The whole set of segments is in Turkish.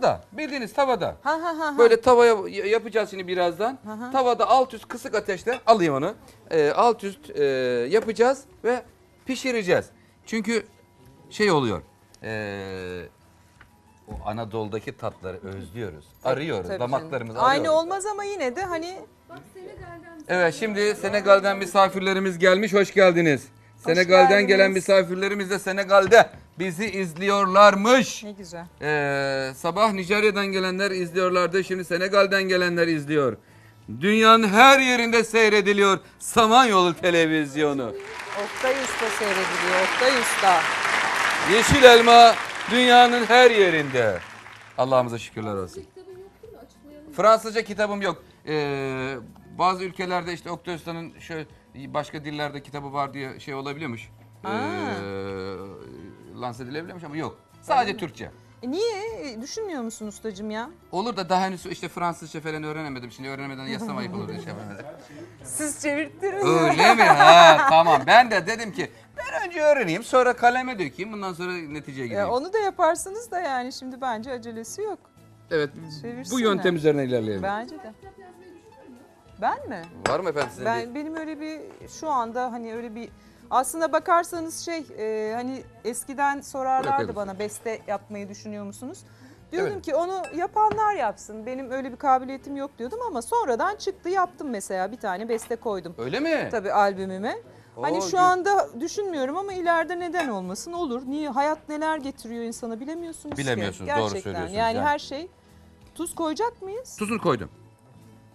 Tavada. Bildiğiniz tavada. Ha ha ha. ha. Böyle tavaya yapacağız şimdi birazdan. Hı hı. Tavada alt üst kısık ateşte alayım onu. Ee, alt üst e, yapacağız ve pişireceğiz. Çünkü şey oluyor. e, o Anadolu'daki tatları özlüyoruz. Arıyoruz. Tabii damaklarımız canım. arıyoruz. Aynı olmaz ama yine de hani Evet şimdi Senegal'den misafirlerimiz gelmiş. Hoş geldiniz. Senegal'den gelen misafirlerimiz de Senegal'de bizi izliyorlarmış. ne güzel. Ee, sabah Nijerya'dan gelenler izliyorlardı. Şimdi Senegal'den gelenler izliyor. Dünyanın her yerinde seyrediliyor Samanyolu Televizyonu. Oktay Usta seyrediliyor. Oktay Usta. Yeşil elma dünyanın her yerinde. Allah'ımıza şükürler olsun. Fransızca kitabım yok. Ee, bazı ülkelerde işte Oktay Usta'nın şöyle başka dillerde kitabı var diye şey olabiliyormuş. Ee, lanse edilebiliyormuş ama yok. Sadece Türkçe. E niye? E, Düşünmüyor musun ustacığım ya? Olur da daha henüz işte Fransızca falan öğrenemedim. Şimdi öğrenemeden yazsam ayıp olur diye şey yapamadım. Siz çevirttiniz. Öyle mi? Ha tamam. Ben de dedim ki ben önce öğreneyim sonra kaleme dökeyim. Bundan sonra neticeye gideyim. Ya onu da yaparsınız da yani şimdi bence acelesi yok. Evet. Bu yöntem üzerine ilerleyelim. Bence de. Ben mi? Var mı efendim sizin bir- Ben benim öyle bir şu anda hani öyle bir aslında bakarsanız şey e, hani eskiden sorarlardı Bırakalım. bana beste yapmayı düşünüyor musunuz? Diyordum Evet. ki onu yapanlar yapsın. Benim öyle bir kabiliyetim yok diyordum ama sonradan çıktı yaptım mesela bir tane beste koydum. Öyle mi? Tabii albümüme. Hani Oo, şu gü- anda düşünmüyorum ama ileride neden olmasın olur. Niye hayat neler getiriyor insana bilemiyorsunuz ki. Bilemiyorsunuz, doğru Gerçekten. söylüyorsunuz Yani yani. her şey tuz koyacak mıyız? Tuzunu koydum.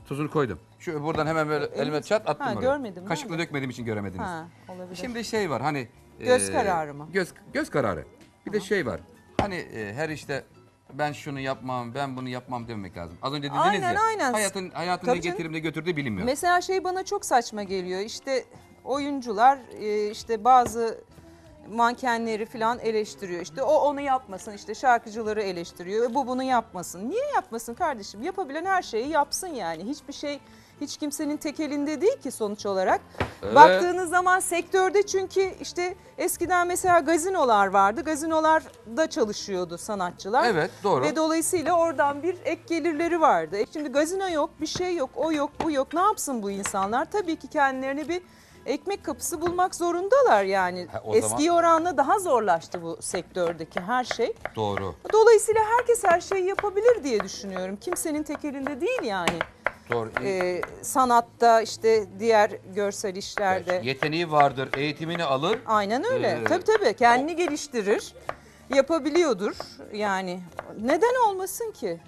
Tuzunu koydum. Şu buradan hemen böyle elime çat attım Ha, oraya. görmedim, Kaşıkla nerede? dökmediğim için göremediniz. Ha, olabilir. Şimdi şey var hani Göz kararı mı? Göz göz kararı. Bir de şey var. Hani e, her işte ben şunu yapmam, ben bunu yapmam dememek lazım. Az önce dediniz Aynen, ya. aynen. Hayatın hayatın Tabii ne canım. getirimde götürdüğü bilinmiyor. Mesela şey bana çok saçma geliyor. İşte oyuncular e, işte bazı mankenleri falan eleştiriyor. İşte o onu yapmasın. işte şarkıcıları eleştiriyor. Bu bunu yapmasın. Niye yapmasın kardeşim? Yapabilen her şeyi yapsın yani. Hiçbir şey hiç kimsenin tek elinde değil ki sonuç olarak. Evet. Baktığınız zaman sektörde çünkü işte eskiden mesela gazinolar vardı. Gazinolarda çalışıyordu sanatçılar. Evet, doğru. Ve dolayısıyla oradan bir ek gelirleri vardı. E Şimdi gazino yok, bir şey yok, o yok, bu yok. Ne yapsın bu insanlar? Tabii ki kendilerine bir ekmek kapısı bulmak zorundalar yani. Ha, o Eski zaman- oranla daha zorlaştı bu sektördeki her şey. Doğru. Dolayısıyla herkes her şeyi yapabilir diye düşünüyorum. Kimsenin tek elinde değil yani. Doğru. Ee, sanatta işte diğer görsel işlerde. Yeteneği vardır, eğitimini alır. Aynen öyle. Ee, tabii tabii kendini geliştirir. Yapabiliyordur. Yani neden olmasın ki?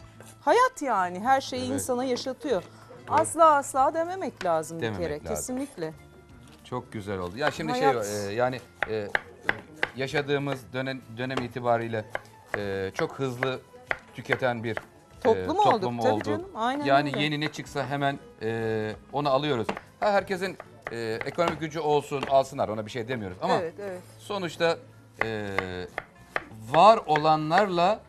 Hayat yani her şeyi Evet. insana yaşatıyor. Asla asla dememek lazım Dememek bir kere lazım. kesinlikle. Çok güzel oldu. Ya şimdi Hayat. şey e, yani e, yaşadığımız dönem dönem itibariyle e, çok hızlı tüketen bir e, Toplum olduk, toplum tabii oldu. canım, aynen yani öyle. yeni ne çıksa hemen e, onu alıyoruz. Ha, herkesin e, ekonomik gücü olsun, alsınlar ona bir şey demiyoruz ama Evet evet. sonuçta e, var olanlarla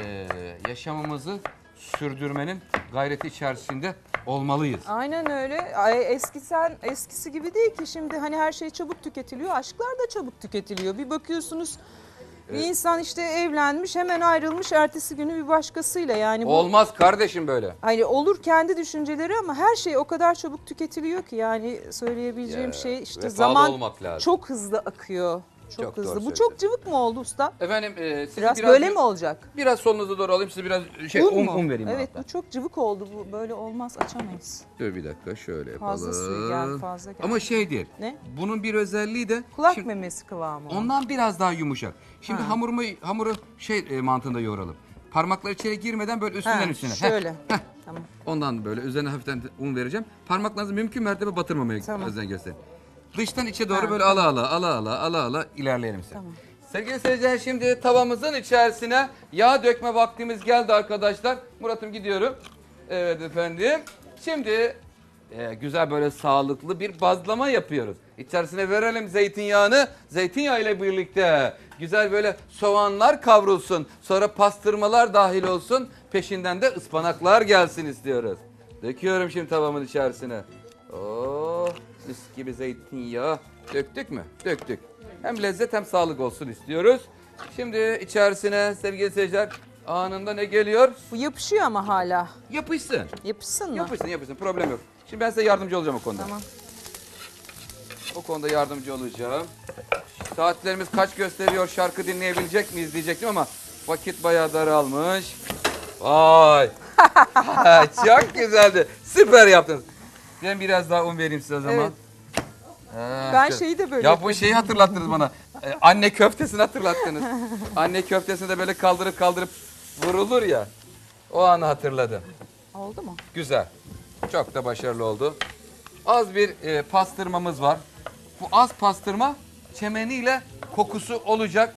e, yaşamımızı sürdürmenin gayreti içerisinde olmalıyız. Aynen öyle. Ay, eskisen eskisi gibi değil ki şimdi hani her şey çabuk tüketiliyor. Aşklar da çabuk tüketiliyor. Bir bakıyorsunuz bir insan işte evlenmiş hemen ayrılmış ertesi günü bir başkasıyla yani bu Olmaz kardeşim böyle. Hani olur kendi düşünceleri ama her şey o kadar çabuk tüketiliyor ki yani söyleyebileceğim Ya, şey işte vefalı zaman olmak lazım. çok hızlı akıyor. Çok, Çok hızlı. Bu çok cıvık mı oldu usta? Efendim e, sizi Biraz, biraz, böyle mi olacak? Biraz solunuza doğru alayım size biraz şey un, mu? un vereyim Evet hatta. bu çok cıvık oldu bu böyle olmaz açamayız. Dur bir dakika şöyle yapalım. Fazla suyu geldi, fazla geldi. Ama şey değil. Ne? Bunun bir özelliği de Kulak şimdi memesi kıvamı. ondan biraz daha yumuşak. Şimdi Ha. hamurumu hamuru şey e, mantığında yoğuralım. Parmaklar içeri girmeden böyle üstünden Ha, üstüne. Heh, Şöyle. tamam. Ondan böyle üzerine hafiften un vereceğim. Parmaklarınızı mümkün mertebe batırmamaya Tamam. özen gösterin. Dıştan içe doğru böyle ala ala ala ala ala ala ilerleyelim size. Tamam. Sevgili seyirciler şimdi tavamızın içerisine yağ dökme vaktimiz geldi arkadaşlar. Murat'ım gidiyorum. Evet efendim. Şimdi e, güzel böyle sağlıklı bir bazlama yapıyoruz. İçerisine verelim zeytinyağını. Zeytinyağı ile birlikte güzel böyle soğanlar kavrulsun. Sonra pastırmalar dahil olsun. Peşinden de ıspanaklar gelsin istiyoruz. Döküyorum şimdi tavamın içerisine. Oh mis gibi zeytinyağı. Döktük mü? Döktük. Hem lezzet hem sağlık olsun istiyoruz. Şimdi içerisine sevgili seyirciler Anında ne geliyor? Bu yapışıyor ama hala. Yapışsın. Yapışsın mı? Yapışsın yapışsın problem yok. Şimdi ben size yardımcı olacağım o konuda. Tamam. O konuda yardımcı olacağım. Saatlerimiz kaç gösteriyor şarkı dinleyebilecek miyiz diyecektim ama vakit bayağı daralmış. Vay. Çok güzeldi. Süper yaptınız. Ben biraz daha un vereyim size o zaman. Evet. Ha, Ben şöyle. şeyi de böyle Ya bu şeyi hatırlattınız bana. Ee, anne köftesini hatırlattınız. anne köftesini de böyle kaldırıp kaldırıp vurulur ya. O anı hatırladım. Oldu mu? Güzel. Çok da başarılı oldu. Az bir e, pastırmamız var. Bu az pastırma çemeniyle kokusu olacak.